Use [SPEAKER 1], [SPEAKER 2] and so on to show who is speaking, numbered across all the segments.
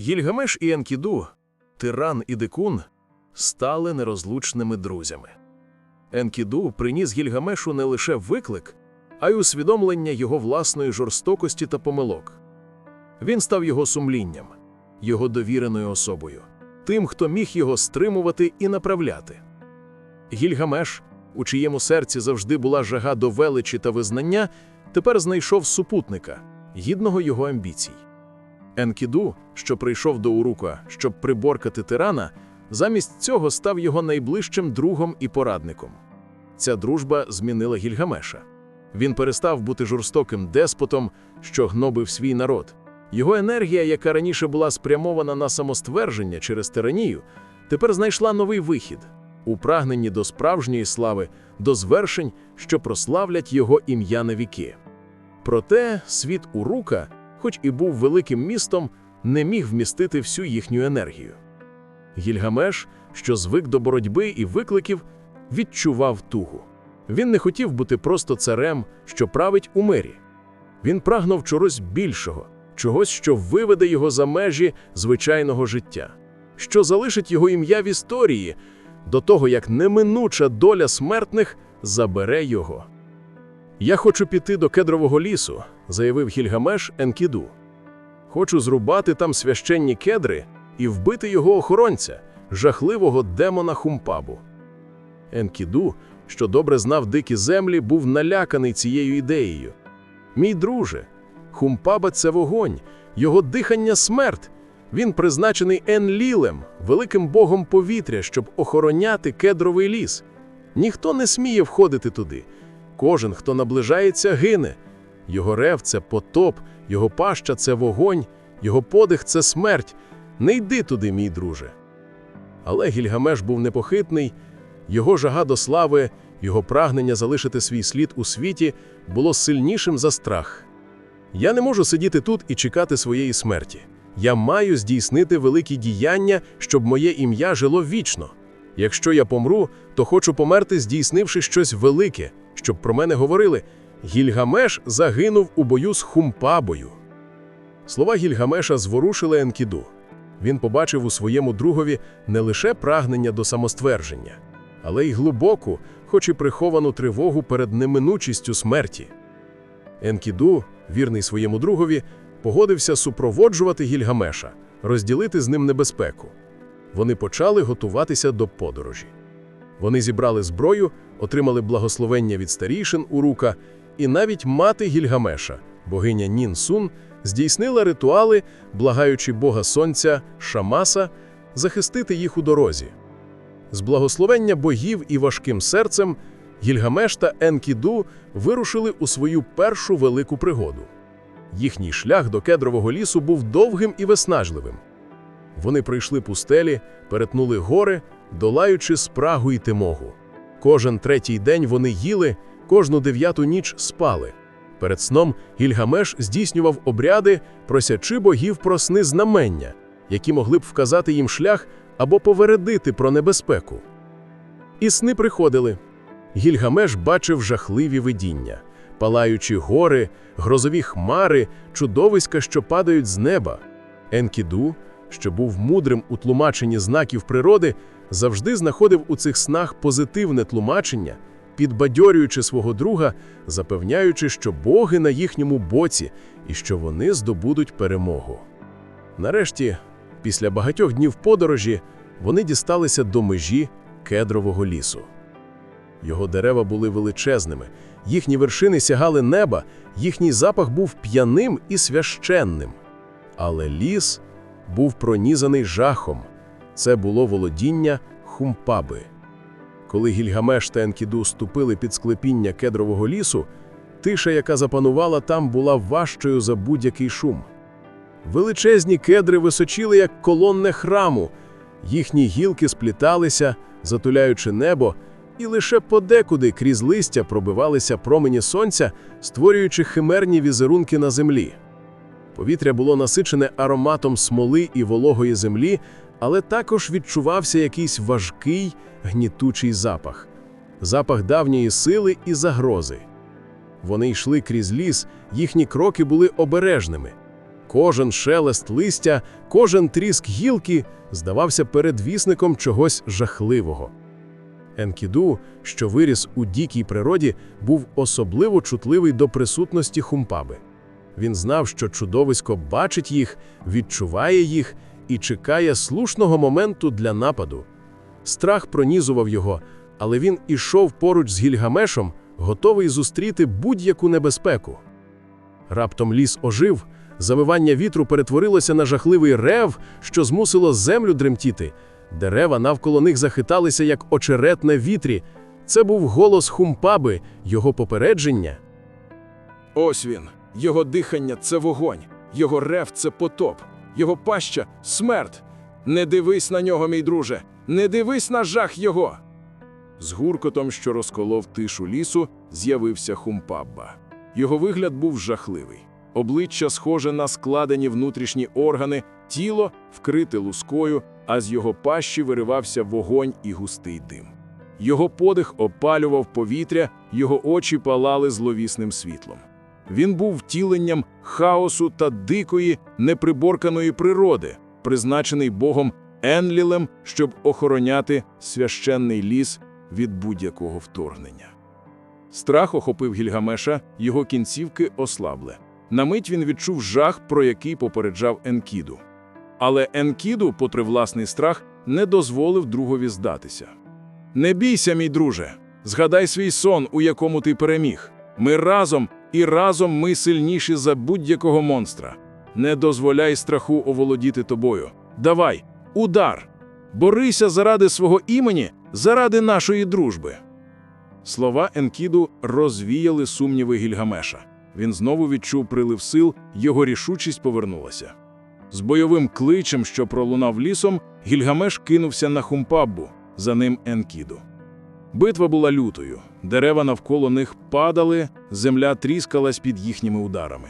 [SPEAKER 1] Гільгамеш і Енкіду, тиран і дикун, стали нерозлучними друзями. Енкіду приніс Гільгамешу не лише виклик, а й усвідомлення його власної жорстокості та помилок. Він став його сумлінням, його довіреною особою, тим, хто міг його стримувати і направляти. Гільгамеш, у чиєму серці завжди була жага до величі та визнання, тепер знайшов супутника, гідного його амбіцій. Енкіду, що прийшов до Урука, щоб приборкати тирана, замість цього став його найближчим другом і порадником. Ця дружба змінила Гільгамеша. Він перестав бути жорстоким деспотом, що гнобив свій народ. Його енергія, яка раніше була спрямована на самоствердження через тиранію, тепер знайшла новий вихід у прагненні до справжньої слави, до звершень, що прославлять його ім'я на віки. Проте світ Урука, хоч і був великим містом, не міг вмістити всю їхню енергію. Гільгамеш, що звик до боротьби і викликів, відчував тугу. Він не хотів бути просто царем, що править у мирі. Він прагнув чогось більшого, чогось, що виведе його за межі звичайного життя, що залишить його ім'я в історії до того, як неминуча доля смертних забере його. Я хочу піти до кедрового лісу, заявив Гільгамеш Енкіду. Хочу зрубати там священні кедри і вбити його охоронця, жахливого демона Хумпабу. Енкіду, що добре знав дикі землі, був наляканий цією ідеєю. Мій друже, Хумпаба це вогонь, його дихання смерть. Він призначений Енлілем, великим богом повітря, щоб охороняти кедровий ліс. Ніхто не сміє входити туди. Кожен, хто наближається, гине. Його рев це потоп, його паща це вогонь, його подих це смерть. Не йди туди, мій друже. Але Гільгамеш був непохитний, його жага до слави, його прагнення залишити свій слід у світі було сильнішим за страх. Я не можу сидіти тут і чекати своєї смерті. Я маю здійснити великі діяння, щоб моє ім'я жило вічно. Якщо я помру, то хочу померти, здійснивши щось велике, щоб про мене говорили. Гільгамеш загинув у бою з Хумпабою. Слова Гільгамеша зворушили Енкіду. Він побачив у своєму другові не лише прагнення до самоствердження, але й глибоку, хоч і приховану тривогу перед неминучістю смерті. Енкіду, вірний своєму другові, погодився супроводжувати Гільгамеша, розділити з ним небезпеку. Вони почали готуватися до подорожі. Вони зібрали зброю, отримали благословення від старішин Урука, і навіть мати Гільгамеша, богиня Нін-Сун, здійснила ритуали, благаючи Бога Сонця Шамаса захистити їх у дорозі. З благословення богів і важким серцем Гільгамеш та Енкіду вирушили у свою першу велику пригоду. Їхній шлях до кедрового лісу був довгим і виснажливим. Вони пройшли пустелі, перетнули гори, долаючи спрагу і тимогу. Кожен третій день вони їли, кожну дев'яту ніч спали. Перед сном Гільгамеш здійснював обряди, просячи богів про сни знамення, які могли б вказати їм шлях або повередити про небезпеку. І сни приходили. Гільгамеш бачив жахливі видіння, палаючі гори, грозові хмари, чудовиська, що падають з неба. Енкіду, що був мудрим у тлумаченні знаків природи, завжди знаходив у цих снах позитивне тлумачення, підбадьорюючи свого друга, запевняючи, що боги на їхньому боці і що вони здобудуть перемогу. Нарешті, після багатьох днів подорожі, вони дісталися до межі кедрового лісу. Його дерева були величезними, їхні вершини сягали неба, їхній запах був п'яним і священним. Але ліс був пронізаний жахом. Це було володіння Хумпаби. Коли Гільгамеш та Енкіду ступили під склепіння кедрового лісу, тиша, яка запанувала там, була важчою за будь-який шум. Величезні кедри височили, як колонне храму, їхні гілки спліталися, затуляючи небо, і лише подекуди крізь листя пробивалися промені сонця, створюючи химерні візерунки на землі. Повітря було насичене ароматом смоли і вологої землі, але також відчувався якийсь важкий, гнітучий запах запах давньої сили і загрози. Вони йшли крізь ліс, їхні кроки були обережними.
[SPEAKER 2] Кожен шелест листя, кожен тріск гілки здавався передвісником чогось жахливого. Енкіду, що виріс у дикій природі, був особливо чутливий до присутності хумпаби. Він знав, що чудовисько бачить їх, відчуває їх і чекає слушного моменту для нападу. Страх пронізував його, але він ішов поруч з Гільгамешом, готовий зустріти будь-яку небезпеку. Раптом ліс ожив, завивання вітру перетворилося на жахливий рев, що змусило землю дремтіти. Дерева навколо них захиталися, як очерет на вітрі. Це був голос Хумпаби, його попередження.
[SPEAKER 3] Ось він. Його дихання це вогонь, його рев це потоп, його паща смерть. Не дивись на нього, мій друже, не дивись на жах його. З гуркотом, що розколов тишу лісу, з'явився Хумпабба. Його вигляд був жахливий. Обличчя схоже на складені внутрішні органи, тіло вкрите лускою, а з його пащі виривався вогонь і густий дим. Його подих опалював повітря, його очі палали зловісним світлом. Він був втіленням хаосу та дикої, неприборканої природи, призначений Богом Енлілем, щоб охороняти священний ліс від будь-якого вторгнення. Страх охопив Гільгамеша, його кінцівки ослабли. На мить він відчув жах, про який попереджав Енкіду. Але Енкіду, попри власний страх, не дозволив другові здатися. Не бійся, мій друже, згадай свій сон, у якому ти переміг. Ми разом і разом ми сильніші за будь-якого монстра. Не дозволяй страху оволодіти тобою. Давай, удар! Борися заради свого імені, заради нашої дружби. Слова Енкіду розвіяли сумніви Гільгамеша. Він знову відчув прилив сил, його рішучість повернулася. З бойовим кличем, що пролунав лісом, Гільгамеш кинувся на Хумпаббу, за ним Енкіду. Битва була лютою, дерева навколо них падали, земля тріскалась під їхніми ударами.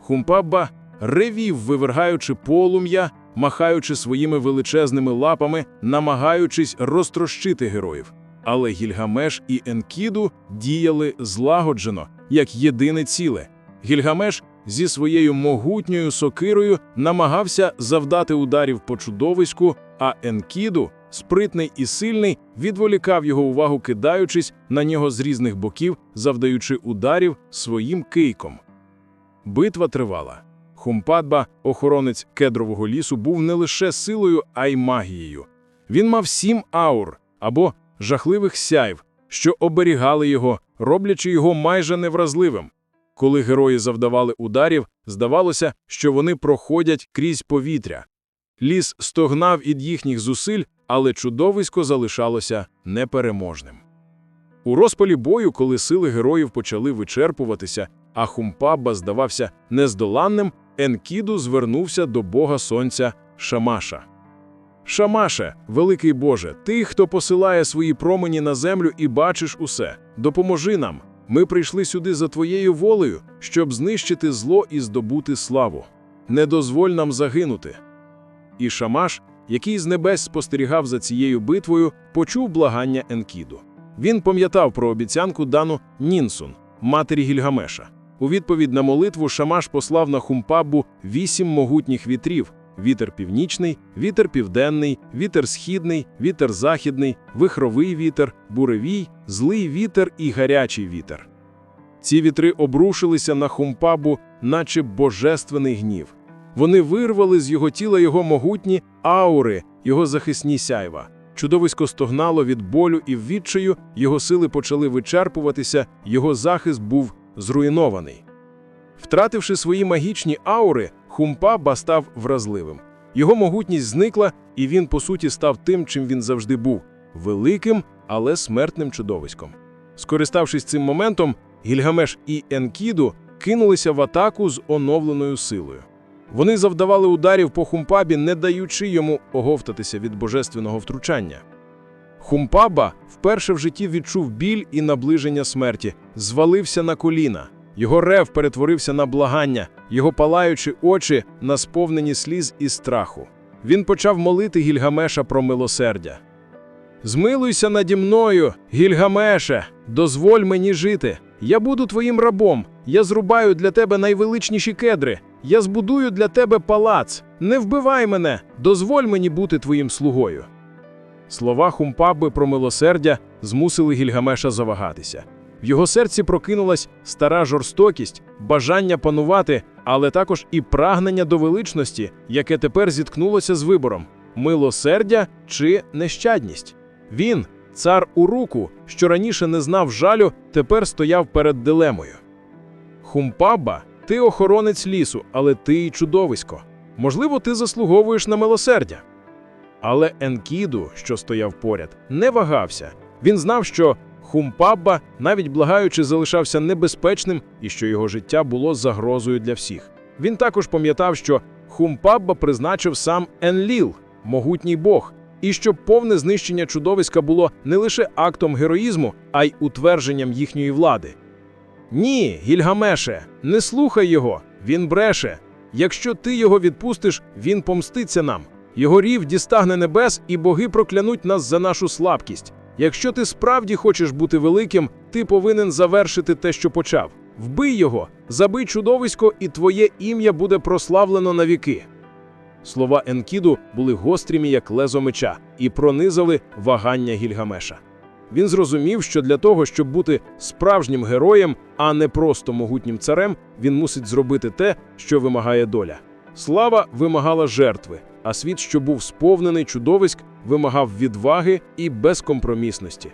[SPEAKER 3] Хумпабба ревів, вивергаючи полум'я, махаючи своїми величезними лапами, намагаючись розтрощити героїв. Але Гільгамеш і Енкіду діяли злагоджено, як єдине ціле. Гільгамеш зі своєю могутньою сокирою намагався завдати ударів по чудовиську, а Енкіду, спритний і сильний, відволікав його увагу, кидаючись на нього з різних боків, завдаючи ударів своїм кийком. Битва тривала. Хумпадба, охоронець кедрового лісу, був не лише силою, а й магією. Він мав сім аур або жахливих сяйв, що оберігали його, роблячи його майже невразливим. Коли герої завдавали ударів, здавалося, що вони проходять крізь повітря. Ліс стогнав від їхніх зусиль, але чудовисько залишалося непереможним. У розпалі бою, коли сили героїв почали вичерпуватися, а Хумпабба здавався нездоланним, Енкіду звернувся до бога сонця Шамаша. Шамаше, великий Боже, ти, хто посилає свої промені на землю і бачиш усе, допоможи нам. Ми прийшли сюди за твоєю волею, щоб знищити зло і здобути славу. Не дозволь нам загинути. І Шамаш, який з небес спостерігав за цією битвою, почув благання Енкіду. Він пам'ятав про обіцянку дану Нінсун, матері Гільгамеша. У відповідь на молитву Шамаш послав на Хумпаббу вісім могутніх вітрів: вітер північний, вітер південний, вітер східний, вітер західний, вихровий вітер, буревій, злий вітер і гарячий вітер. Ці вітри обрушилися на Хумпабу, наче божественний гнів. Вони вирвали з його тіла його могутні аури, його захисні сяйва. Чудовисько стогнало від болю і відчаю, його сили почали вичерпуватися, його захист був зруйнований. Втративши свої магічні аури, Хумпаба став вразливим. Його могутність зникла, і він, по суті, став тим, чим він завжди був великим, але смертним чудовиськом. Скориставшись цим моментом, Гільгамеш і Енкіду кинулися в атаку з оновленою силою. Вони завдавали ударів по Хумпабі, не даючи йому оговтатися від божественного втручання. Хумпаба вперше в житті відчув біль і наближення смерті, звалився на коліна. Його рев перетворився на благання, його палаючі очі на сповнені сліз і страху. Він почав молити Гільгамеша про милосердя. Змилуйся наді мною, Гільгамеше, дозволь мені жити. Я буду твоїм рабом. Я зрубаю для тебе найвеличніші кедри. Я збудую для тебе палац. Не вбивай мене, дозволь мені бути твоїм слугою. Слова Хумпабби про милосердя змусили Гільгамеша завагатися. В його серці прокинулась стара жорстокість, бажання панувати, але також і прагнення до величності, яке тепер зіткнулося з вибором милосердя чи нещадність. Він, цар Уруку, що раніше не знав жалю, тепер стояв перед дилемою. Хумпабба, ти охоронець лісу, але ти й чудовисько. Можливо, ти заслуговуєш на милосердя. Але Енкіду, що стояв поряд, не вагався. Він знав, що Хумпабба, навіть благаючи, залишався небезпечним і що його життя було загрозою для всіх. Він також пам'ятав, що Хумпабба призначив сам Енліл, могутній бог, і що повне знищення чудовиська було не лише актом героїзму, а й утвердженням їхньої влади. Ні, Гільгамеше, не слухай його, він бреше. Якщо ти його відпустиш, він помститься нам. Його рів дістагне небес, і боги проклянуть нас за нашу слабкість. Якщо ти справді хочеш бути великим, ти повинен завершити те, що почав. Вбий його, забий чудовисько, і твоє ім'я буде прославлено на віки. Слова Енкіду були гострімі, як лезо меча, і пронизали вагання Гільгамеша. Він зрозумів, що для того, щоб бути справжнім героєм, а не просто могутнім царем, він мусить зробити те, що вимагає доля. Слава вимагала жертви, а світ, що був сповнений чудовиськ, вимагав відваги і безкомпромісності.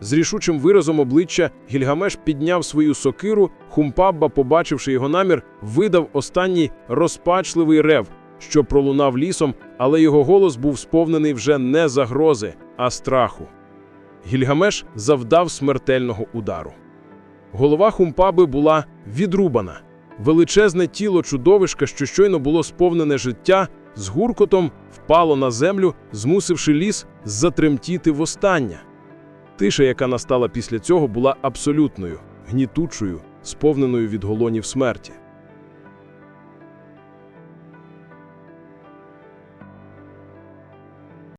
[SPEAKER 3] З рішучим виразом обличчя Гільгамеш підняв свою сокиру, Хумпабба, побачивши його намір, видав останній розпачливий рев, що пролунав лісом, але його голос був сповнений вже не загрози, а страху. Гільгамеш завдав смертельного удару. Голова Хумпаби була відрубана. Величезне тіло чудовишка, що щойно було сповнене життя, з гуркотом впало на землю, змусивши ліс затремтіти востаннє. Тиша, яка настала після цього, була абсолютною, гнітучою, сповненою відголонів смерті.